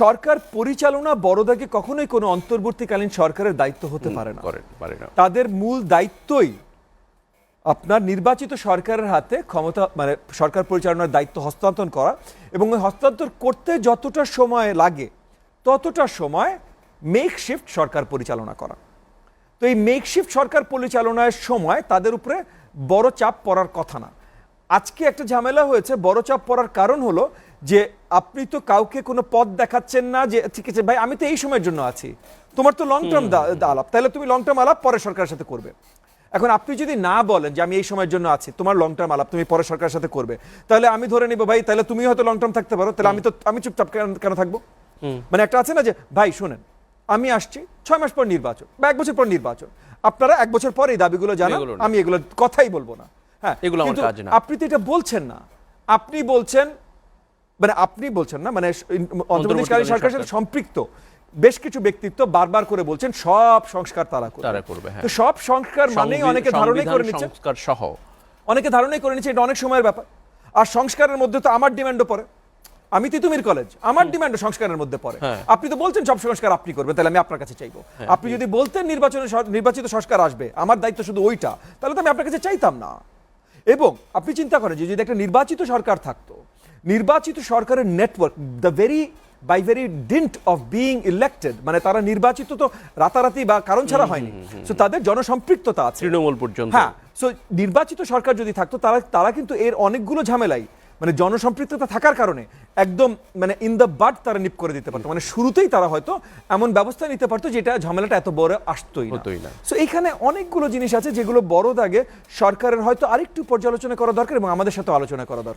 সরকার পরিচালনা বড়দাকে কখনোই কোনো অন্তর্বর্তীকালীন সরকারের দায়িত্ব হতে পারে না। পারে না তাদের মূল দায়িত্বই আপনার নির্বাচিত সরকারের হাতে ক্ষমতা মানে সরকার পরিচালনার দায়িত্ব হস্তান্তর করা এবং ওই হস্তান্তর করতে যতটা সময় লাগে ততটা সময় মেক শিফট সরকার পরিচালনা করা। তো এই মেকশিফট সরকার পরিচালনার সময় তাদের উপরে বড় চাপ পড়ার কথা না। আজকে একটা ঝামেলা হয়েছে বড় চাপ পড়ার কারণ হলো যে আপনি তো কাউকে কোনো পথ দেখাচ্ছেন না যে ঠিক আছে ভাই আমি তো এই সময়ের জন্য আছি। তোমার তো লং টার্ম আলাপ। তাহলে তুমি লং টার্ম আলাপ পরে সরকারের সাথে করবে। এখন আপনি যদি না বলেন যে আমি এই সময়ের জন্য আছি তোমার লং টার্ম আলাপ তুমি পরে সরকারের সাথে করবে। তাহলে আমি ধরে নিবো ভাই তাহলে তুমি হয়তো লং টার্ম থাকতে পারো। তাহলে আমি তো আমি চুপচাপ কেন- থাকব? মানে একটা আছে না যে ভাই শোনেন আমি আসছি ছয় মাস পর নির্বাচন বা এক বছর পর নির্বাচন। আপনারা এক বছর পর এই দাবিগুলো জানান আমি এগুলো কথাই বলব না। হ্যাঁ এগুলো। আপনি তো এটা বলছেন না। আপনি বলছেন মানে আপনি বলছেন না মানে অন্তর্বর্তীকালীন সরকারের সাথে সম্পৃক্ত। বেশ কিছু ব্যক্তিত্ব বারবার করে বলছেন সব সংস্কার তারা করবে। তারা করবে, হ্যাঁ। তো সব সংস্কার মানেই অনেকে ধারণাই করে নিচ্ছে। সংস্কার সহ। অনেকে ধারণাই করে নিচ্ছে এটা অনেক সময়ের ব্যাপার। আর সংস্কারের মধ্যে তো আমার ডিমান্ডও পড়ে। আমি তিতুমির কলেজ আমার ডিমান্ড সংস্কারের মধ্যে পড়ে। হ্যাঁ। আপনি তো বলছেন সব সংস্কার আপনি করবেন তাহলে আমি আপনার কাছে চাইব। আপনি যদি বলতেন নির্বাচনে নির্বাচিত সংস্কার আসবে আমার দায়িত্ব শুধু ওইটা তাহলে তো আমি আপনার কাছে চাইতাম না। এবং আপনি চিন্তা করেন যে যদি একটা নির্বাচিত সরকার থাকতো নির্বাচিত সরকারের network the very by very dint of being elected মানে তারা নির্বাচিত তো রাতারাতি বা কারণ ছাড়া হয়নি। সো তাদের জনসম্পৃক্ততা আছে। তৃণমূল পর্যন্ত। হ্যাঁ সো নির্বাচিত সরকার যদি থাকতো তারা তারা কিন্তু এর অনেকগুলো ঝামেলাই মানে জনসম্পৃক্ততা থাকার কারণে একদম মানে ইন দ্য বাট তারা নিপ করে দিতে পারতো। মানে শুরুতেই তারা হয়তো এমন ব্যবস্থা নিতে পারতো যেটা ঝামেলাটা এত বড় আসতোই না। সো এখানে অনেকগুলো জিনিস আছে যেগুলো বড় দাগে সরকারের হয়তো আরেকটু পর্যালোচনা করা দরকার এবং আমাদের সাথে আলোচনা করা দরকার।